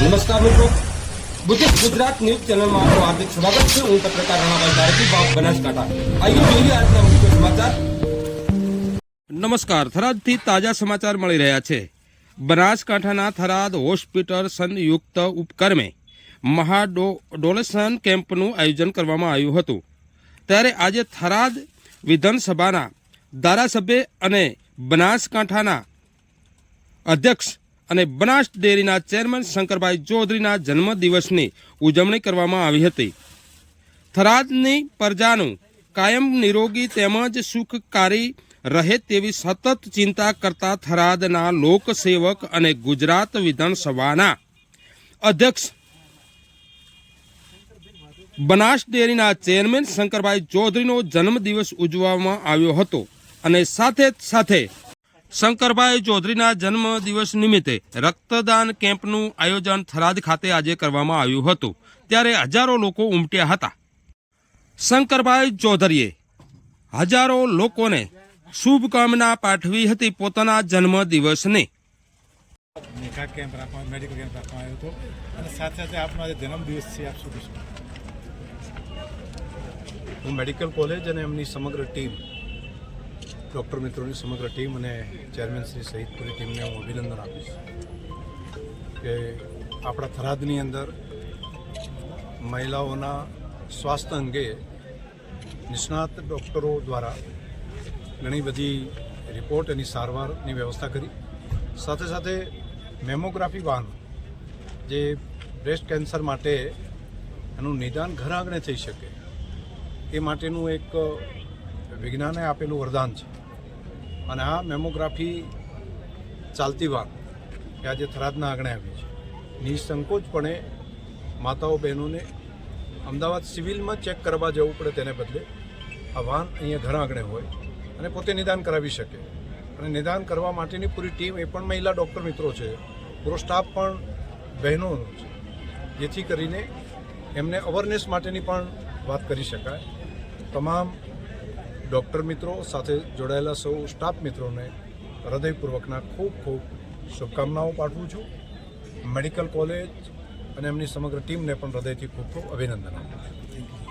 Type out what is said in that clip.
નમસ્કાર મિત્રો. Buddhist Gujarat news ચેનલમાં આપનું હાર્દિક સ્વાગત છે. હું પત્રકાર રણાભાઈ ધારકી બાપ બનાસકાંઠા. આઈયો જોઈએ આજના મુખ્ય સમાચાર. નમસ્કાર. થરાદથી તાજા સમાચાર મળી રહ્યા છે. બનાસકાંઠાના થરાદ હોસ્પિટલ સંયુક્ત ઉપક્રમે મહાડોલેશન કેમ્પનું આયોજન કરવામાં આવ્યું હતું. ત્યારે આજે થરાદ વિધાનસભાના ધારાસભ્ય અને બનાસકાંઠાના અધ્યક્ષ અને બનાસ ડેરીના ચેરમેન શંકરભાઈ ચૌધરીના જન્મદિવસની ઉજવણી કરવામાં આવી હતી. થરાદની પ્રજાનું કાયમ નિરોગી તેમજ સુખકારી રહે તેવી સતત ચિંતા કરતા થરાદના લોકસેવક અને ગુજરાત વિધાનસભાના અધ્યક્ષ બનાસ ડેરીના ચેરમેન શંકરભાઈ ચૌધરીનો જન્મદિવસ ઉજવવામાં આવ્યો હતો. અને સાથે સાથે શંકરભાઈ ચૌધરીના જન્મદિવસ નિમિત્તે રક્તદાન કેમ્પનું આયોજન થરાદ ખાતે આજે કરવામાં આવ્યું હતું ત્યારે હજારો લોકો ઉમટ્યા હતા. શંકરભાઈ ચૌધરીએ હજારો લોકોને શુભકામના પાઠવી હતી પોતાના જન્મદિવસને નિકાહ કેમ્પ રાખવા મેડિકલ કેમ્પ રાખવામાં આવ્યો હતો. અને સાથે સાથે આપનો આજે જન્મદિવસ છે આપ શું હું મેડિકલ કોલેજ અને એમની સમગ્ર ટીમ ડૉક્ટર મિત્રોની સમગ્ર ટીમ અને ચેરમેનશ્રી સહિત પૂરી ટીમને હું અભિનંદન આપીશ કે આપણા થરાદની અંદર મહિલાઓના સ્વાસ્થ્ય અંગે નિષ્ણાત ડૉક્ટરો દ્વારા ઘણી બધી રિપોર્ટ એની સારવારની વ્યવસ્થા કરી. સાથે સાથે મેમોગ્રાફી વાહન જે બ્રેસ્ટ કેન્સર માટે એનું નિદાન ઘર આંગણે થઈ શકે એ માટેનું એક વિજ્ઞાને આપેલું વરદાન છે. અને આ મેમોગ્રાફી ચાલતી વાત એ આજે થરાદના આંગણે આવી છે. નિસંકોચપણે માતાઓ બહેનોને અમદાવાદ સિવિલમાં ચેક કરવા જવું પડે તેને બદલે આ વાન અહીંયા ઘર આંગણે હોય અને પોતે નિદાન કરાવી શકે. અને નિદાન કરવા માટેની પૂરી ટીમ એ પણ મહિલા ડૉક્ટર મિત્રો છે. પૂરો સ્ટાફ પણ બહેનોનો છે. જેથી કરીને એમને અવેરનેસ માટેની પણ વાત કરી શકાય. તમામ ડૉક્ટર મિત્રો સાથે જોડાયેલા સૌ સ્ટાફ મિત્રોને હૃદયપૂર્વકના ખૂબ ખૂબ શુભકામનાઓ પાઠવું છું. મેડિકલ કોલેજ અને એમની સમગ્ર ટીમને પણ હૃદયથી ખૂબ ખૂબ અભિનંદન આપું છું.